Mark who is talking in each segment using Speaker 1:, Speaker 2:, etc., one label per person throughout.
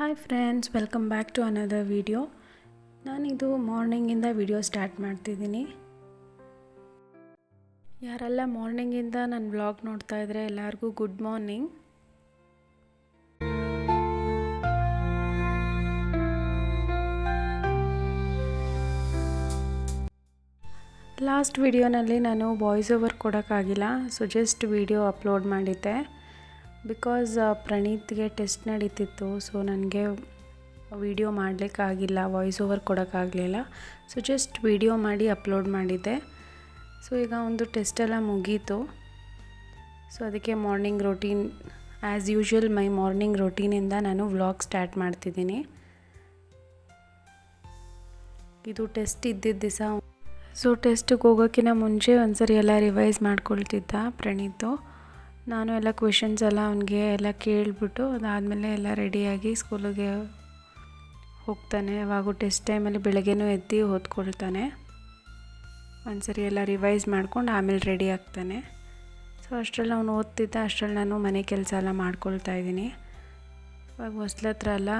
Speaker 1: Hi friends welcome back to another video ನಾನಿದು ಮಾರ್ನಿಂಗಿಂದ video start ಮಾಡ್ತಿದ್ದೀನಿ. ಯಾರೆಲ್ಲ ಮಾರ್ನಿಂಗಿಂದ ನನ್ನ ವ್ಲಾಗ್ ನೋಡ್ತಾ ಇದ್ರೆ ಎಲ್ಲರಿಗೂ ಗುಡ್ ಮಾರ್ನಿಂಗ್ ಲಾಸ್ಟ್ ವಿಡಿಯೋನಲ್ಲಿ ನಾನು ವಾಯ್ಸ್ ಓವರ್ ಕೊಡೋಕ್ಕಾಗಿಲ್ಲ ಸೊ ಜಸ್ಟ್ ವಿಡಿಯೋ ಅಪ್ಲೋಡ್ ಮಾಡಿದ್ದೆ. ಬಿಕಾಸ್ ಪ್ರಣೀತ್ಗೆ ಟೆಸ್ಟ್ ನಡೀತಿತ್ತು ಸೊ ನನಗೆ ವಿಡಿಯೋ ಮಾಡಲಿಕ್ಕಾಗಿಲ್ಲ ವಾಯ್ಸ್ ಓವರ್ ಕೊಡೋಕ್ಕಾಗಲಿಲ್ಲ. ಸೊ ಜಸ್ಟ್ ವಿಡಿಯೋ ಮಾಡಿ ಅಪ್ಲೋಡ್ ಮಾಡಿದ್ದೆ. ಸೊ ಈಗ ಒಂದು ಟೆಸ್ಟೆಲ್ಲ ಮುಗೀತು. ಸೊ ಅದಕ್ಕೆ morning routine as usual my morning ರೊಟೀನಿಂದ ನಾನು ವ್ಲಾಗ್ ಸ್ಟಾರ್ಟ್ ಮಾಡ್ತಿದ್ದೀನಿ. ಇದು ಟೆಸ್ಟ್ ಇದ್ದಿದ್ದ ದಿವಸ. ಸೊ ಟೆಸ್ಟಿಗೆ ಹೋಗೋಕ್ಕಿಂತ ಮುಂಚೆ ಒಂದ್ಸರಿ ಎಲ್ಲ ರಿವೈಸ್ ಮಾಡ್ಕೊಳ್ತಿದ್ದ ಪ್ರಣೀತು ನಾನು ಎಲ್ಲ ಕ್ವೆಶನ್ಸ್ ಎಲ್ಲ ಅವನಿಗೆ ಎಲ್ಲ ಕೇಳಿಬಿಟ್ಟು ಅದಾದಮೇಲೆ ಎಲ್ಲ ರೆಡಿಯಾಗಿ ಸ್ಕೂಲಿಗೆ ಹೋಗ್ತಾನೆ. ಯಾವಾಗೂ ಟೆಸ್ಟ್ ಟೈಮಲ್ಲಿ ಬೆಳಗ್ಗೆನೂ ಎದ್ದು ಓದ್ಕೊಳ್ತಾನೆ. ಒಂದ್ಸರಿ ಎಲ್ಲ ರಿವೈಸ್ ಮಾಡ್ಕೊಂಡು ಆಮೇಲೆ ರೆಡಿ ಆಗ್ತಾನೆ. ಸೊ ಅಷ್ಟರಲ್ಲಿ ಅವನು ಓದ್ತಿದ್ದ, ಅಷ್ಟರಲ್ಲಿ ನಾನು ಮನೆ ಕೆಲಸ ಎಲ್ಲ ಮಾಡ್ಕೊಳ್ತಾ ಇದ್ದೀನಿ. ಇವಾಗ ಹೊಸ್ಲತ್ರ ಎಲ್ಲ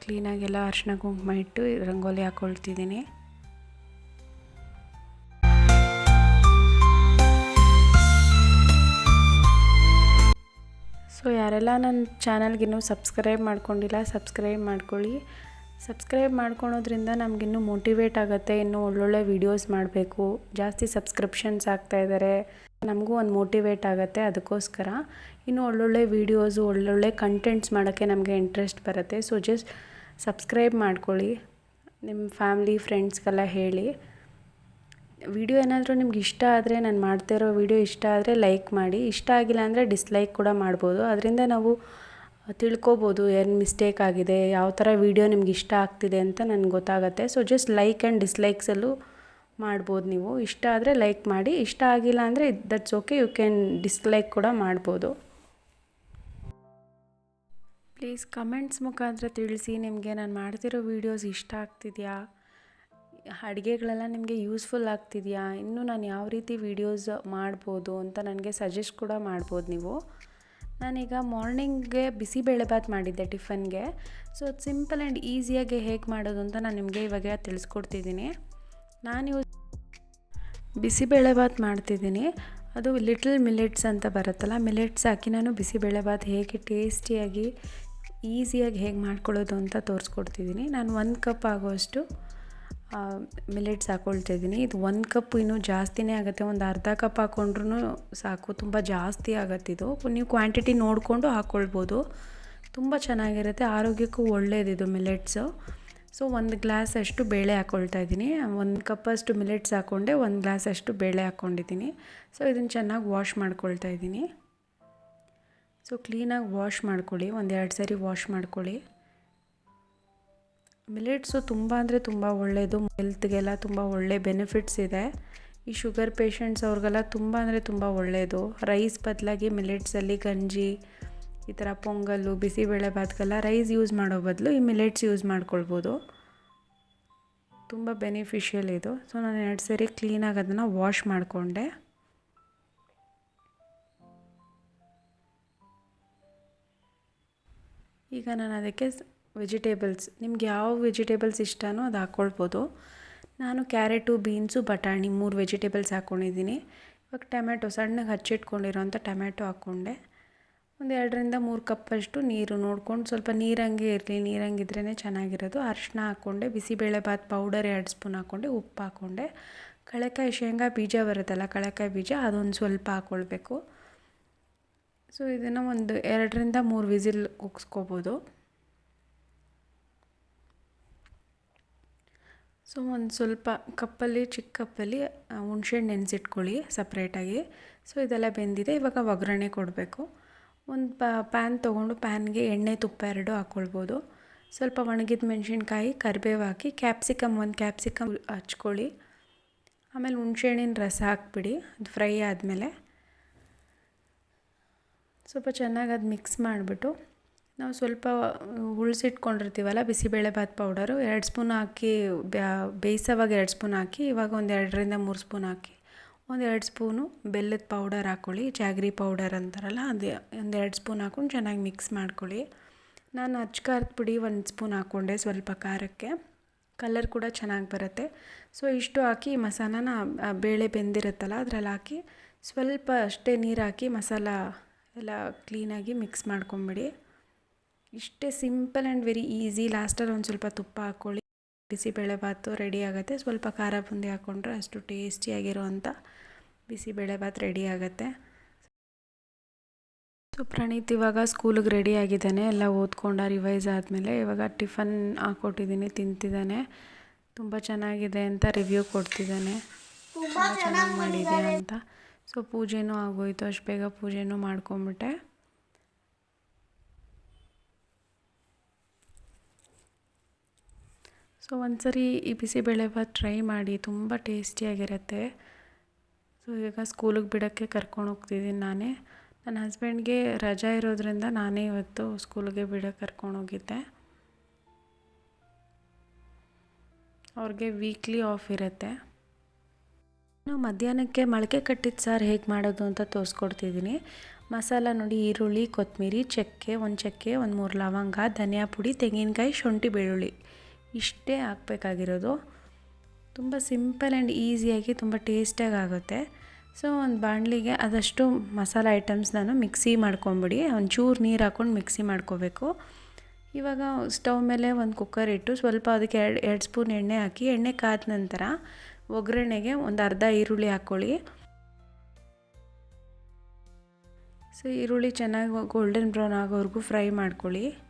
Speaker 1: ಕ್ಲೀನಾಗೆಲ್ಲ ಅರ್ಶಿನ ಕುಂಕುಮ ಇಟ್ಟು ರಂಗೋಲಿ ಹಾಕ್ಕೊಳ್ತಿದ್ದೀನಿ ಸೊ ಯಾರೆಲ್ಲ ನನ್ನ ಚಾನಲ್ಗಿನ್ನೂ ಸಬ್ಸ್ಕ್ರೈಬ್ ಮಾಡ್ಕೊಂಡಿಲ್ಲ, ಸಬ್ಸ್ಕ್ರೈಬ್ ಮಾಡ್ಕೊಳ್ಳಿ. ಸಬ್ಸ್ಕ್ರೈಬ್ ಮಾಡ್ಕೊಳೋದ್ರಿಂದ ನಮಗಿನ್ನೂ ಮೋಟಿವೇಟ್ ಆಗುತ್ತೆ, ಇನ್ನೂ ಒಳ್ಳೊಳ್ಳೆ ವೀಡಿಯೋಸ್ ಮಾಡಬೇಕು. ಜಾಸ್ತಿ ಸಬ್ಸ್ಕ್ರಿಪ್ಷನ್ಸ್ ಆಗ್ತಾಯಿದ್ದಾರೆ ನಮಗೂ ಒಂದು ಮೋಟಿವೇಟ್ ಆಗುತ್ತೆ ಅದಕ್ಕೋಸ್ಕರ. ಇನ್ನೂ ಒಳ್ಳೊಳ್ಳೆ ವೀಡಿಯೋಸು, ಒಳ್ಳೊಳ್ಳೆ ಕಂಟೆಂಟ್ಸ್ ಮಾಡೋಕ್ಕೆ ನಮಗೆ ಇಂಟ್ರೆಸ್ಟ್ ಬರುತ್ತೆ. ಸೊ ಜಸ್ಟ್ ಸಬ್ಸ್ಕ್ರೈಬ್ ಮಾಡ್ಕೊಳ್ಳಿ, ನಿಮ್ಮ ಫ್ಯಾಮ್ಲಿ ಫ್ರೆಂಡ್ಸ್ಗೆಲ್ಲ ಹೇಳಿ. ವಿಡಿಯೋ ಏನಾದರೂ ನಿಮ್ಗೆ ಇಷ್ಟ ಆದರೆ, ನಾನು ಮಾಡ್ತಿರೋ ವಿಡಿಯೋ ಇಷ್ಟ ಆದರೆ ಲೈಕ್ ಮಾಡಿ. ಇಷ್ಟ ಆಗಿಲ್ಲ ಅಂದರೆ ಡಿಸ್ಲೈಕ್ ಕೂಡ ಮಾಡ್ಬೋದು. ಅದರಿಂದ ನಾವು ತಿಳ್ಕೊಬೋದು ಏನು ಮಿಸ್ಟೇಕ್ ಆಗಿದೆ, ಯಾವ ಥರ ವಿಡಿಯೋ ನಿಮ್ಗೆ ಇಷ್ಟ ಆಗ್ತಿದೆ ಅಂತ ನನಗೆ ಗೊತ್ತಾಗುತ್ತೆ. ಸೊ ಜಸ್ಟ್ ಲೈಕ್ ಆ್ಯಂಡ್ ಡಿಸ್ಲೈಕ್ಸಲ್ಲೂ ಮಾಡ್ಬೋದು ನೀವು. ಇಷ್ಟ ಆದರೆ ಲೈಕ್ ಮಾಡಿ, ಇಷ್ಟ ಆಗಿಲ್ಲ ಅಂದರೆ that's okay you can dislike ಕೂಡ ಮಾಡ್ಬೋದು. ಪ್ಲೀಸ್ ಕಮೆಂಟ್ಸ್ ಮುಖಾಂತರ ತಿಳಿಸಿ, ನಿಮಗೆ ನಾನು ಮಾಡ್ತಿರೋ ವೀಡಿಯೋಸ್ ಇಷ್ಟ ಆಗ್ತಿದೆಯಾ? ಅಡುಗೆಗಳೆಲ್ಲ ನಿಮಗೆ ಯೂಸ್ಫುಲ್ ಆಗ್ತಿದೆಯಾ? ಇನ್ನೂ ನಾನು ಯಾವ ರೀತಿ ವೀಡಿಯೋಸ್ ಮಾಡ್ಬೋದು ಅಂತ ನನಗೆ ಸಜೆಸ್ಟ್ ಕೂಡ ಮಾಡ್ಬೋದು ನೀವು. ನಾನೀಗ ಮಾರ್ನಿಂಗ್ಗೆ ಬಿಸಿಬೇಳೆಭಾತ್ ಮಾಡಿದ್ದೆ ಟಿಫನ್ಗೆ. ಸೊ, ಅದು ಸಿಂಪಲ್ ಆ್ಯಂಡ್ ಈಸಿಯಾಗಿ ಹೇಗೆ ಮಾಡೋದು ಅಂತ ನಾನು ನಿಮಗೆ ಇವಾಗ ತಿಳಿಸ್ಕೊಡ್ತಿದ್ದೀನಿ. ನಾನು ಯೂಸ್ ಬಿಸಿಬೇಳೆಭಾತ್ ಮಾಡ್ತಿದ್ದೀನಿ. ಅದು ಲಿಟಲ್ ಮಿಲೆಟ್ಸ್ ಅಂತ ಬರುತ್ತಲ್ಲ, ಮಿಲೆಟ್ಸ್ ಹಾಕಿ ನಾನು ಬಿಸಿಬೇಳೆಭಾತ್ ಹೇಗೆ ಟೇಸ್ಟಿಯಾಗಿ, ಈಸಿಯಾಗಿ ಹೇಗೆ ಮಾಡ್ಕೊಳ್ಳೋದು ಅಂತ ತೋರಿಸ್ಕೊಡ್ತಿದ್ದೀನಿ. ನಾನು ಒಂದು ಕಪ್ ಆಗೋಷ್ಟು ಮಿಲೆಟ್ಸ್ ಹಾಕ್ಕೊಳ್ತಾ ಇದ್ದೀನಿ ಇದು ಒಂದು ಕಪ್ ಇನ್ನೂ ಜಾಸ್ತಿನೇ ಆಗುತ್ತೆ. ಒಂದು ಅರ್ಧ ಕಪ್ ಹಾಕ್ಕೊಂಡ್ರೂ ಸಾಕು. ತುಂಬ ಜಾಸ್ತಿ ಆಗುತ್ತೆ ಇದು. ನೀವು ಕ್ವಾಂಟಿಟಿ ನೋಡಿಕೊಂಡು ಹಾಕ್ಕೊಳ್ಬೋದು ತುಂಬ ಚೆನ್ನಾಗಿರುತ್ತೆ. ಆರೋಗ್ಯಕ್ಕೂ ಒಳ್ಳೆಯದಿದು ಮಿಲೆಟ್ಸು ಸೊ ಒಂದು ಗ್ಲಾಸ್ ಅಷ್ಟು ಬೇಳೆ ಹಾಕ್ಕೊಳ್ತಾ ಇದ್ದೀನಿ. ಒಂದು ಕಪ್ಪಷ್ಟು ಮಿಲೆಟ್ಸ್ ಹಾಕ್ಕೊಂಡೆ ಒಂದು ಗ್ಲಾಸ್ ಅಷ್ಟು ಬೇಳೆ ಹಾಕ್ಕೊಂಡಿದ್ದೀನಿ ಸೊ ಇದನ್ನು ಚೆನ್ನಾಗಿ ವಾಶ್ ಮಾಡ್ಕೊಳ್ತಾ ಇದ್ದೀನಿ. ಸೊ ಕ್ಲೀನಾಗಿ ವಾಶ್ ಮಾಡ್ಕೊಳ್ಳಿ. ಒಂದು ಎರಡು ಸರಿ ವಾಶ್ ಮಾಡ್ಕೊಳ್ಳಿ. ಮಿಲೆಟ್ಸು ತುಂಬ ಅಂದರೆ ತುಂಬ ಒಳ್ಳೆಯದು ಹೆಲ್ತ್ಗೆಲ್ಲ ತುಂಬ ಒಳ್ಳೆ ಬೆನಿಫಿಟ್ಸ್ ಇದೆ. ಈ ಶುಗರ್ ಪೇಷಂಟ್ಸ್ ಅವ್ರಿಗೆಲ್ಲ ತುಂಬ ಅಂದರೆ ತುಂಬ ಒಳ್ಳೆಯದು ರೈಸ್ ಬದಲಾಗಿ ಮಿಲೆಟ್ಸಲ್ಲಿ ಗಂಜಿ, ಈ ಥರ ಪೊಂಗಲ್ಲು, ಬಿಸಿಬೇಳೆ ಭಾತ್ಗೆಲ್ಲ ರೈಸ್ ಯೂಸ್ ಮಾಡೋ ಬದಲು ಈ ಮಿಲೆಟ್ಸ್ ಯೂಸ್ ಮಾಡ್ಕೊಳ್ಬೋದು. ತುಂಬ ಬೆನಿಫಿಷಿಯಲ್ ಇದು. ಸೊ ನಾನು ಎರಡು ಸರಿ ಕ್ಲೀನಾಗಿ ಅದನ್ನು ವಾಶ್ ಮಾಡಿಕೊಂಡೆ. ಈಗ ನಾನು ಅದಕ್ಕೆ ವೆಜಿಟೇಬಲ್ಸ್. ನಿಮ್ಗೆ ಯಾವ ವೆಜಿಟೇಬಲ್ಸ್ ಇಷ್ಟನೋ ಅದು ಹಾಕ್ಕೊಳ್ಬೋದು ನಾನು ಕ್ಯಾರೆಟು, ಬೀನ್ಸು, ಬಟಾಣಿ ಮೂರು ವೆಜಿಟೇಬಲ್ಸ್ ಹಾಕ್ಕೊಂಡಿದ್ದೀನಿ ಇವಾಗ ಟೊಮೆಟೊ ಸಣ್ಣಗೆ ಹಚ್ಚಿಟ್ಕೊಂಡಿರೋಂಥ ಟೊಮೆಟೊ ಹಾಕ್ಕೊಂಡೆ ಒಂದು ಎರಡರಿಂದ ಮೂರು ಕಪ್ಪಷ್ಟು ನೀರು ನೋಡ್ಕೊಂಡು ಸ್ವಲ್ಪ ನೀರಂಗೆ ಇರಲಿ ನೀರಂಗಿದ್ರೇ ಚೆನ್ನಾಗಿರೋದು. ಅರಿಶಿನ ಹಾಕ್ಕೊಂಡೆ ಬಿಸಿಬೇಳೆಭಾತ್ ಪೌಡರ್ ಎರಡು ಸ್ಪೂನ್ ಹಾಕ್ಕೊಂಡೆ ಉಪ್ಪು ಹಾಕ್ಕೊಂಡೆ ಕಳೆಕಾಯಿ, ಶೇಂಗಾ, ಬೀಜ ಬರುತ್ತಲ್ಲ, ಕಳೆಕಾಯಿ ಬೀಜ ಅದೊಂದು ಸ್ವಲ್ಪ ಹಾಕ್ಕೊಳ್ಬೇಕು ಸೊ ಇದನ್ನು ಒಂದು ಎರಡರಿಂದ ಮೂರು ವಿಸಿಲ್ ಕುಗ್ಸ್ಕೋಬೋದು ಸೊ ಒಂದು ಸ್ವಲ್ಪ ಕಪ್ಪಲ್ಲಿ, ಚಿಕ್ಕ ಕಪ್ಪಲ್ಲಿ ಹುಣ್ಸೆಹಣ್ಣು ನೆನೆಸಿಟ್ಕೊಳ್ಳಿ ಸಪ್ರೇಟಾಗಿ. ಸೊ ಇದೆಲ್ಲ ಬೆಂದಿದೆ, ಇವಾಗ ಒಗ್ಗರಣೆ ಕೊಡಬೇಕು. ಒಂದು ಪ್ಯಾನ್ ತೊಗೊಂಡು ಪ್ಯಾನ್ಗೆ ಎಣ್ಣೆ ತುಪ್ಪ ಎರಡು ಹಾಕ್ಕೊಳ್ಬೋದು ಸ್ವಲ್ಪ ಒಣಗಿದ ಮೆಣಸಿನ್ಕಾಯಿ, ಕರಿಬೇವು ಹಾಕಿ, ಕ್ಯಾಪ್ಸಿಕಮ್ ಒಂದು ಕ್ಯಾಪ್ಸಿಕಮ್ ಹಚ್ಕೊಳ್ಳಿ. ಆಮೇಲೆ ಹುಣ್ಸೆಹಣ್ಣಿನ ರಸ ಹಾಕ್ಬಿಡಿ, ಅದು ಫ್ರೈ ಆದಮೇಲೆ. ಸ್ವಲ್ಪ ಚೆನ್ನಾಗಿ ಅದು ಮಿಕ್ಸ್ ಮಾಡಿಬಿಟ್ಟು ನಾವು ಸ್ವಲ್ಪ ಉಳಿಸಿಟ್ಕೊಂಡಿರ್ತೀವಲ್ಲ ಬಿಸಿಬೇಳೆಭಾತ್ ಪೌಡರು, ಎರಡು ಸ್ಪೂನ್ ಹಾಕಿ ಬೇಯಿಸೋವಾಗ ಎರಡು ಸ್ಪೂನ್ ಹಾಕಿ, ಇವಾಗ ಒಂದು ಎರಡರಿಂದ ಮೂರು ಸ್ಪೂನ್ ಹಾಕಿ. ಒಂದು ಎರಡು ಸ್ಪೂನು ಬೆಲ್ಲದ ಪೌಡರ್ ಹಾಕ್ಕೊಳ್ಳಿ ಜಾಗ್ರಿ ಪೌಡರ್ ಅಂತಾರಲ್ಲ, ಅದು ಒಂದು ಎರಡು ಸ್ಪೂನ್ ಹಾಕ್ಕೊಂಡು ಚೆನ್ನಾಗಿ ಮಿಕ್ಸ್ ಮಾಡ್ಕೊಳ್ಳಿ. ನಾನು ಅಚ್ಚ ಖಾರದ ಪುಡಿ ಒಂದು ಸ್ಪೂನ್ ಹಾಕ್ಕೊಂಡೆ ಸ್ವಲ್ಪ ಖಾರಕ್ಕೆ. ಕಲರ್ ಕೂಡ ಚೆನ್ನಾಗಿ ಬರುತ್ತೆ. ಸೊ, ಇಷ್ಟು ಹಾಕಿ ಮಸಾಲಾನ ಬೇಳೆ ಬೆಂದಿರುತ್ತಲ್ಲ ಅದರಲ್ಲಿ ಹಾಕಿ ಸ್ವಲ್ಪ ಅಷ್ಟೇ ನೀರು ಹಾಕಿ ಮಸಾಲ ಎಲ್ಲ ಕ್ಲೀನಾಗಿ ಮಿಕ್ಸ್ ಮಾಡ್ಕೊಂಬಿಡಿ. ಇಷ್ಟೇ ಸಿಂಪಲ್ ಆ್ಯಂಡ್ ವೆರಿ ಈಸಿ. ಲಾಸ್ಟಲ್ಲಿ ಒಂದು ಸ್ವಲ್ಪ ತುಪ್ಪ ಹಾಕ್ಕೊಳ್ಳಿ. ಬಿಸಿಬೇಳೆಭಾತು ರೆಡಿ ಆಗುತ್ತೆ. ಸ್ವಲ್ಪ ಖಾರ ಬುಂದಿ ಹಾಕ್ಕೊಂಡ್ರೆ ಅಷ್ಟು ಟೇಸ್ಟಿಯಾಗಿರೋವಂಥ ಬಿಸಿಬೇಳೆಭಾತ್ ರೆಡಿ ಆಗುತ್ತೆ. ಸೊ ಪ್ರಣೀತ್ ಇವಾಗ ಸ್ಕೂಲಿಗೆ ರೆಡಿ ಆಗಿದ್ದಾನೆ. ಎಲ್ಲ ಓದ್ಕೊಂಡ ರಿವೈಸ್ ಆದಮೇಲೆ ಇವಾಗ ಟಿಫನ್ ಹಾಕ್ಕೊಟ್ಟಿದ್ದೀನಿ ತಿಂತಿದ್ದಾನೆ. ತುಂಬ ಚೆನ್ನಾಗಿದೆ ಅಂತ ರಿವ್ಯೂ ಕೊಡ್ತಿದ್ದಾನೆ. ತುಂಬ ಚೆನ್ನಾಗಿ ಮಾಡಿದೆ ಅಂತ. ಸೊ ಪೂಜೆನೂ ಆಗೋಯ್ತು. ಅಷ್ಟು ಬೇಗ ಪೂಜೆನೂ ಮಾಡ್ಕೊಂಬಿಟ್ಟೆ. ಸೊ ಒಂದ್ಸರಿ ಈ ಬಿಸಿಬೇಳೆಭಾತ್ ಟ್ರೈ ಮಾಡಿ, ತುಂಬ ಟೇಸ್ಟಿಯಾಗಿರುತ್ತೆ ಸೊ ಇವಾಗ ಸ್ಕೂಲಿಗೆ ಬಿಡೋಕ್ಕೆ ಕರ್ಕೊಂಡು ಹೋಗ್ತಿದ್ದೀನಿ ನಾನೇ. ನನ್ನ ಹಸ್ಬೆಂಡ್ಗೆ ರಜಾ ಇರೋದ್ರಿಂದ ನಾನೇ ಇವತ್ತು ಸ್ಕೂಲಿಗೆ ಬಿಡೋಕ್ಕೆ ಕರ್ಕೊಂಡು ಹೋಗಿದ್ದೆ. ಅವ್ರಿಗೆ ವೀಕ್ಲಿ ಆಫ್ ಇರುತ್ತೆ. ನಾನು ಮಧ್ಯಾಹ್ನಕ್ಕೆ ಮೊಳಕೆ ಕಟ್ಟಿದ ಸಾರು ಹೇಗೆ ಮಾಡೋದು ಅಂತ ತೋರಿಸ್ಕೊಡ್ತಿದ್ದೀನಿ ಮಸಾಲ ನೋಡಿ, ಈರುಳ್ಳಿ ಕೊತ್ತಂಬರಿ ಚಕ್ಕೆ, ಒಂದು ಚಕ್ಕೆ, ಒಂದು ಮೂರು ಲವಂಗ, ಧನಿಯಾ ಪುಡಿ, ತೆಂಗಿನಕಾಯಿ, ಶುಂಠಿ, ಬೆಳ್ಳುಳ್ಳಿ. ಇಷ್ಟೇ ಹಾಕ್ಬೇಕಾಗಿರೋದು. ತುಂಬ ಸಿಂಪಲ್ ಆ್ಯಂಡ್ ಈಸಿಯಾಗಿ ತುಂಬ ಟೇಸ್ಟಿಯಾಗಿ ಆಗುತ್ತೆ. ಸೊ, ಒಂದು ಬಾಣಲಿಗೆ ಅದಷ್ಟು ಮಸಾಲ ಐಟಮ್ಸ್ ನಾನು ಮಿಕ್ಸಿ ಮಾಡ್ಕೊಂಬಿಡಿ. ಒಂಚೂರು ನೀರು ಹಾಕ್ಕೊಂಡು ಮಿಕ್ಸಿ ಮಾಡ್ಕೋಬೇಕು. ಇವಾಗ ಸ್ಟವ್ ಮೇಲೆ ಒಂದು ಕುಕ್ಕರ್ ಇಟ್ಟು ಸ್ವಲ್ಪ ಅದಕ್ಕೆ ಎರಡು ಎರಡು ಸ್ಪೂನ್ ಎಣ್ಣೆ ಹಾಕಿ, ಎಣ್ಣೆ ಕಾದ ನಂತರ ಒಗ್ಗರಣೆಗೆ ಒಂದು ಅರ್ಧ ಈರುಳ್ಳಿ ಹಾಕ್ಕೊಳ್ಳಿ ಸೊ, ಈರುಳ್ಳಿ ಚೆನ್ನಾಗಿ ಗೋಲ್ಡನ್ ಬ್ರೌನ್ ಆಗೋವರೆಗೂ ಫ್ರೈ ಮಾಡ್ಕೊಳ್ಳಿ.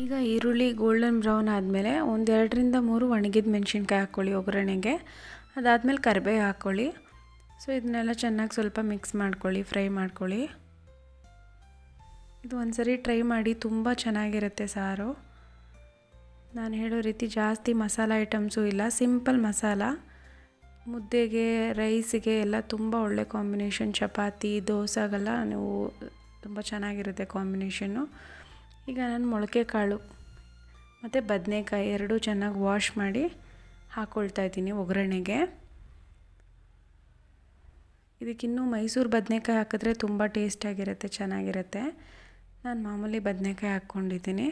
Speaker 1: ಈಗ ಈರುಳ್ಳಿ ಗೋಲ್ಡನ್ ಬ್ರೌನ್ ಆದಮೇಲೆ ಒಂದು ಎರಡರಿಂದ ಮೂರು ಒಣಗಿದ ಮೆಣಸಿನ್ಕಾಯಿ ಹಾಕ್ಕೊಳ್ಳಿ ಒಗ್ಗರಣೆಗೆ. ಅದಾದಮೇಲೆ ಕರಿಬೇವು ಹಾಕ್ಕೊಳ್ಳಿ ಸೊ ಇದನ್ನೆಲ್ಲ ಚೆನ್ನಾಗಿ ಸ್ವಲ್ಪ ಮಿಕ್ಸ್ ಮಾಡ್ಕೊಳ್ಳಿ ಫ್ರೈ ಮಾಡ್ಕೊಳ್ಳಿ. ಇದು ಒಂದು ಸರಿ ಟ್ರೈ ಮಾಡಿ ತುಂಬ ಚೆನ್ನಾಗಿರುತ್ತೆ ಸಾರು. ನಾನು ಹೇಳೋ ರೀತಿ ಜಾಸ್ತಿ ಮಸಾಲ ಐಟಮ್ಸು ಇಲ್ಲ ಸಿಂಪಲ್ ಮಸಾಲ. ಮುದ್ದೆಗೆ ರೈಸಿಗೆ ಎಲ್ಲ ತುಂಬ ಒಳ್ಳೆ ಕಾಂಬಿನೇಷನ್ ಚಪಾತಿ, ದೋಸೆಗೆಲ್ಲ ನೀವು ತುಂಬ ಚೆನ್ನಾಗಿರುತ್ತೆ ಕಾಂಬಿನೇಷನ್ನು ಈಗ ನಾನು ಮೊಳಕೆ ಕಾಳು ಮತ್ತು ಬದನೆಕಾಯಿ ಎರಡೂ ಚೆನ್ನಾಗಿ ವಾಶ್ ಮಾಡಿ ಹಾಕ್ಕೊಳ್ತಾ ಇದ್ದೀನಿ ಒಗ್ಗರಣೆಗೆ. ಇದಕ್ಕಿನ್ನೂ ಮೈಸೂರು ಬದನೆಕಾಯಿ ಹಾಕಿದ್ರೆ ತುಂಬ ಟೇಸ್ಟಾಗಿರುತ್ತೆ ಚೆನ್ನಾಗಿರುತ್ತೆ. ನಾನು ಮಾಮೂಲಿ ಬದನೆಕಾಯಿ ಹಾಕ್ಕೊಂಡಿದ್ದೀನಿ.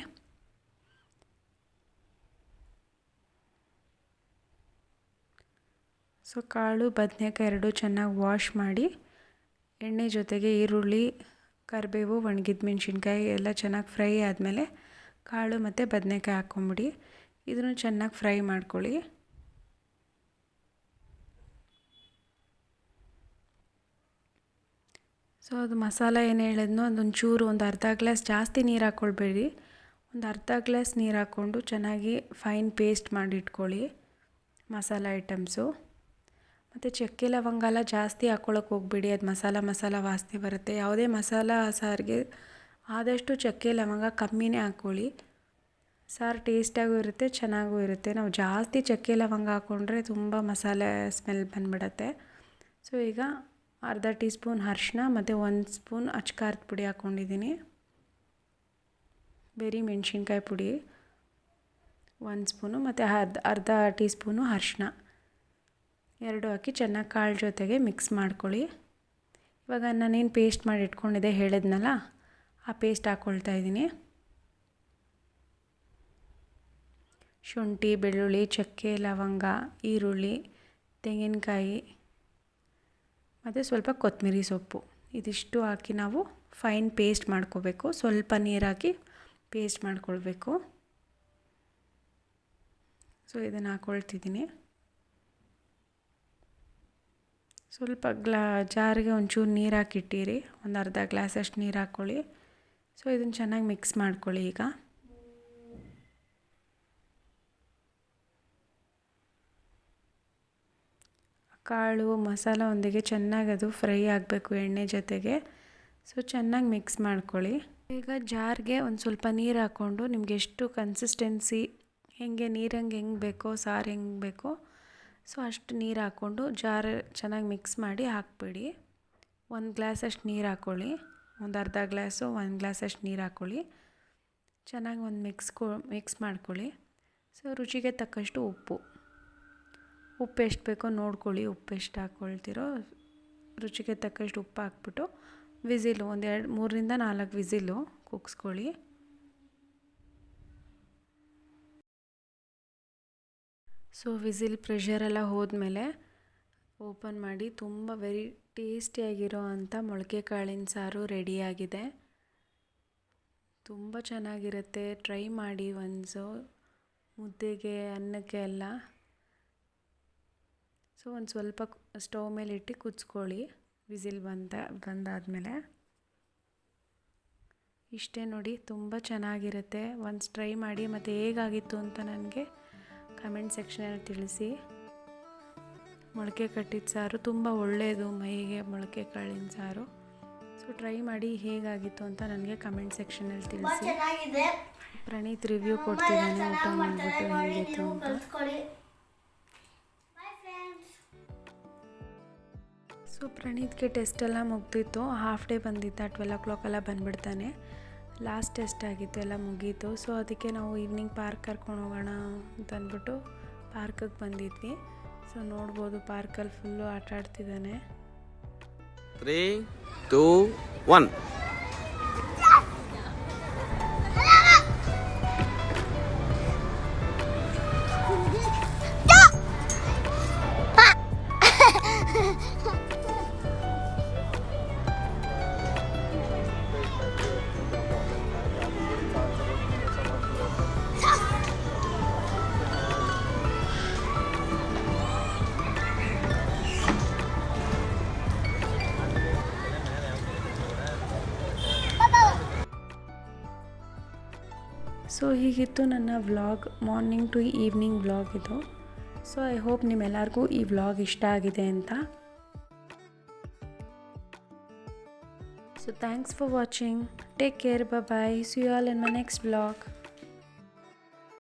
Speaker 1: ಸೊ ಕಾಳು, ಬದನೆಕಾಯಿ ಎರಡೂ ಚೆನ್ನಾಗಿ ವಾಶ್ ಮಾಡಿ ಎಣ್ಣೆ ಜೊತೆಗೆ ಈರುಳ್ಳಿ ಕರಿಬೇವು, ಒಣಗಿದ ಮೆಣಸಿನ್ಕಾಯಿ ಎಲ್ಲ ಚೆನ್ನಾಗಿ ಫ್ರೈ ಆದಮೇಲೆ ಕಾಳು ಮತ್ತು ಬದನೆಕಾಯಿ ಹಾಕ್ಕೊಂಬಿಡಿ. ಇದನ್ನು ಚೆನ್ನಾಗಿ ಫ್ರೈ ಮಾಡ್ಕೊಳ್ಳಿ. ಸೊ, ಅದು ಮಸಾಲ ಏನು ಹೇಳಿದ್ನೋ ಅದೊಂದು ಚೂರು ಒಂದು ಅರ್ಧ ಗ್ಲಾಸ್ ಜಾಸ್ತಿ ನೀರು ಹಾಕ್ಕೊಳ್ಬೇಡಿ ಒಂದು ಅರ್ಧ ಗ್ಲಾಸ್ ನೀರು ಹಾಕ್ಕೊಂಡು ಚೆನ್ನಾಗಿ ಫೈನ್ ಪೇಸ್ಟ್ ಮಾಡಿ ಇಟ್ಕೊಳ್ಳಿ ಮಸಾಲ ಐಟಮ್ಸು. ಮತ್ತು ಚಕ್ಕೆ ಲವಂಗ ಎಲ್ಲ ಜಾಸ್ತಿ ಹಾಕ್ಕೊಳಕ್ಕೆ ಹೋಗ್ಬೇಡಿ. ಅದು ಮಸಾಲ ಮಸಾಲ ವಾಸನೆ ಬರುತ್ತೆ. ಯಾವುದೇ ಮಸಾಲ ಸಾರಿಗೆ ಆದಷ್ಟು ಚಕ್ಕೆ ಲವಂಗ ಕಮ್ಮಿನೇ ಹಾಕ್ಕೊಳ್ಳಿ ಸಾರು ಟೇಸ್ಟಾಗೂ ಇರುತ್ತೆ, ಚೆನ್ನಾಗೂ ಇರುತ್ತೆ. ನಾವು ಜಾಸ್ತಿ ಚಕ್ಕೆ ಲವಂಗ ಹಾಕ್ಕೊಂಡ್ರೆ ತುಂಬ ಮಸಾಲೆ ಸ್ಮೆಲ್ ಬಂದ್ಬಿಡತ್ತೆ. ಸೊ, ಈಗ ಅರ್ಧ ಟೀ ಸ್ಪೂನ್ ಅರ್ಶಿನ ಮತ್ತು ಒಂದು ಸ್ಪೂನ್ ಅಚ್ಕಾರದ ಪುಡಿ ಹಾಕ್ಕೊಂಡಿದ್ದೀನಿ ಬೇರೆ ಮೆಣಸಿನ್ಕಾಯಿ ಪುಡಿ ಒಂದು ಸ್ಪೂನು ಮತ್ತು ಅರ್ಧ ಅರ್ಧ ಟೀ ಸ್ಪೂನು ಅರ್ಶಿನ ಎರಡು ಹಾಕಿ ಚೆನ್ನಾಗಿ ಕಾಳು ಜೊತೆಗೆ ಮಿಕ್ಸ್ ಮಾಡ್ಕೊಳ್ಳಿ. ಇವಾಗ ನಾನೇನು ಪೇಸ್ಟ್ ಮಾಡಿ ಇಟ್ಕೊಂಡಿದ್ದೆ ಹೇಳಿದ್ನಲ್ಲ, ಆ ಪೇಸ್ಟ್ ಹಾಕ್ಕೊಳ್ತಾ ಇದ್ದೀನಿ. ಶುಂಠಿ, ಬೆಳ್ಳುಳ್ಳಿ, ಚಕ್ಕೆ, ಲವಂಗ, ಈರುಳ್ಳಿ, ತೆಂಗಿನಕಾಯಿ, ಮತ್ತು ಸ್ವಲ್ಪ ಕೊತ್ತಂಬರಿ ಸೊಪ್ಪು. ಇದಿಷ್ಟು ಹಾಕಿ ನಾವು ಫೈನ್ ಪೇಸ್ಟ್ ಮಾಡ್ಕೋಬೇಕು. ಸ್ವಲ್ಪ ನೀರಾಕಿ ಪೇಸ್ಟ್ ಮಾಡ್ಕೊಳ್ಬೇಕು. ಸೊ ಇದನ್ನು ಹಾಕ್ಕೊಳ್ತಿದ್ದೀನಿ ಸ್ವಲ್ಪ ಗ್ಲಾ, ಜಾರಿಗೆ ಒಂಚೂರು ನೀರು ಹಾಕಿಟ್ಟಿರಿ. ಒಂದು ಅರ್ಧ ಗ್ಲಾಸಷ್ಟು ನೀರು ಹಾಕ್ಕೊಳ್ಳಿ ಸೊ ಇದನ್ನು ಚೆನ್ನಾಗಿ ಮಿಕ್ಸ್ ಮಾಡ್ಕೊಳ್ಳಿ ಈಗ. ಕಾಳು, ಮಸಾಲ ಒಂದಿಗೆ ಚೆನ್ನಾಗಿ ಅದು ಫ್ರೈ ಆಗಬೇಕು ಎಣ್ಣೆ ಜೊತೆಗೆ. ಸೊ ಚೆನ್ನಾಗಿ ಮಿಕ್ಸ್ ಮಾಡ್ಕೊಳ್ಳಿ. ಈಗ ಜಾರ್ಗೆ ಒಂದು ಸ್ವಲ್ಪ ನೀರು ಹಾಕ್ಕೊಂಡು ನಿಮ್ಗೆ ಎಷ್ಟು ಕನ್ಸಿಸ್ಟೆನ್ಸಿ ಹೆಂಗೆ ನೀರಂಗೆ ಹೆಂಗೆ ಬೇಕೋ, ಸಾರು ಹೆಂಗೆ ಬೇಕೋ ಸೊ ಅಷ್ಟು ನೀರು ಹಾಕ್ಕೊಂಡು ಜಾರ್ ಚೆನ್ನಾಗಿ ಮಿಕ್ಸ್ ಮಾಡಿ ಹಾಕ್ಬಿಡಿ. ಒಂದು ಗ್ಲಾಸ್ ಅಷ್ಟು ನೀರು ಹಾಕ್ಕೊಳ್ಳಿ ಒಂದು ಅರ್ಧ ಗ್ಲಾಸು, ಒಂದು ಗ್ಲಾಸ್ ಅಷ್ಟು ನೀರು ಹಾಕ್ಕೊಳ್ಳಿ ಚೆನ್ನಾಗಿ ಒಂದು ಮಿಕ್ಸ್ ಕೊ ಮಿಕ್ಸ್ ಮಾಡ್ಕೊಳ್ಳಿ. ಸೊ ರುಚಿಗೆ ತಕ್ಕಷ್ಟು ಉಪ್ಪು. ಉಪ್ಪು ಎಷ್ಟು ಬೇಕೋ ನೋಡ್ಕೊಳ್ಳಿ ಉಪ್ಪು ಎಷ್ಟು ಹಾಕ್ಕೊಳ್ತಿರೋ. ರುಚಿಗೆ ತಕ್ಕಷ್ಟು ಉಪ್ಪು ಹಾಕ್ಬಿಟ್ಟು ವಿಸಿಲು, ಒಂದೆರಡು ಮೂರರಿಂದ ನಾಲ್ಕು ವಿಸಿಲು ಕೂಗಿಸ್ಕೊಳ್ಳಿ. ಸೊ ವಿಸಿಲ್ ಪ್ರೆಷರೆಲ್ಲ ಹೋದ್ಮೇಲೆ ಓಪನ್ ಮಾಡಿ ತುಂಬ ವೆರಿ ಟೇಸ್ಟಿಯಾಗಿರೋ ಅಂಥ ಮೊಳಕೆ ಕಾಳಿನ ಸಾರು ರೆಡಿಯಾಗಿದೆ ತುಂಬ ಚೆನ್ನಾಗಿರುತ್ತೆ. ಟ್ರೈ ಮಾಡಿ ಒಂದು ಮುದ್ದೆಗೆ, ಅನ್ನಕ್ಕೆ ಎಲ್ಲ. ಸೊ ಒಂದು ಸ್ವಲ್ಪ ಸ್ಟವ್ ಮೇಲೆ ಇಟ್ಟು ಕುದ್ಸ್ಕೊಳ್ಳಿ. ವಿಸಿಲ್ ಬಂದ, ಬಂದಾದಮೇಲೆ. ಇಷ್ಟೇ ನೋಡಿ ತುಂಬ ಚೆನ್ನಾಗಿರುತ್ತೆ. ಒಂದು ಟ್ರೈ ಮಾಡಿ ಮತ್ತು ಹೇಗಾಗಿತ್ತು ಅಂತ ನನಗೆ ಕಮೆಂಟ್ ಸೆಕ್ಷನಲ್ಲಿ ತಿಳಿಸಿ. ಮೊಳಕೆ ಕಟ್ಟಿದ ಸಾರು ತುಂಬ ಒಳ್ಳೆಯದು ಮೈಗೆ ಮೊಳಕೆ ಕಾಳಿನ ಸಾರು. ಸೊ ಟ್ರೈ ಮಾಡಿ ಹೇಗಾಗಿತ್ತು ಅಂತ ನನಗೆ ಕಮೆಂಟ್ ಸೆಕ್ಷನಲ್ಲಿ ತಿಳಿಸಿ. ಪ್ರಣೀತ್ ರಿವ್ಯೂ
Speaker 2: ಕೊಡ್ತೀನಿ
Speaker 1: ಕೊಡ್ತಿದ್ದಾನೆ ಊಟ ಮಾಡಿಬಿಟ್ಟು ಹೇಗಿತ್ತು ಅಂತ. ಸೊ ಪ್ರಣೀತ್ಗೆ ಟೆಸ್ಟ್ ಎಲ್ಲ ಮುಗ್ದಿತ್ತು. ಹಾಫ್ ಡೇ ಬಂದಿದ್ದ ಟ್ವೆಲ್ ಓ ಕ್ಲಾಕೆಲ್ಲ ಬಂದ್ಬಿಡ್ತಾನೆ. ಲಾಸ್ಟ್ ಟೆಸ್ಟ್ ಆಗಿತ್ತು, ಎಲ್ಲ ಮುಗೀತು. ಸೊ ಅದಕ್ಕೆ ನಾವು ಈವ್ನಿಂಗ್ ಪಾರ್ಕ್ ಕರ್ಕೊಂಡು ಹೋಗೋಣ ಅಂತ ಅಂದ್ಬಿಟ್ಟು ಪಾರ್ಕಿಗೆ ಬಂದಿದ್ವಿ. ಸೊ ನೋಡ್ಬೋದು ಪಾರ್ಕಲ್ಲಿ ಫುಲ್ಲು ಆಟ ಆಡ್ತಿದ್ದಾನೆ.
Speaker 3: ತ್ರೀ ಟೂ ಒನ್
Speaker 1: ಸೊ ಹೀಗಿತ್ತು ನನ್ನ vlog morning to evening vlog ಇದು. ಸೊ ಐ ಹೋಪ್ ನಿಮ್ಮೆಲ್ಲರಿಗೂ ಈ ವ್ಲಾಗ್ ಇಷ್ಟ ಆಗಿದೆ ಅಂತ. So thanks for watching take care bye see you all in my next vlog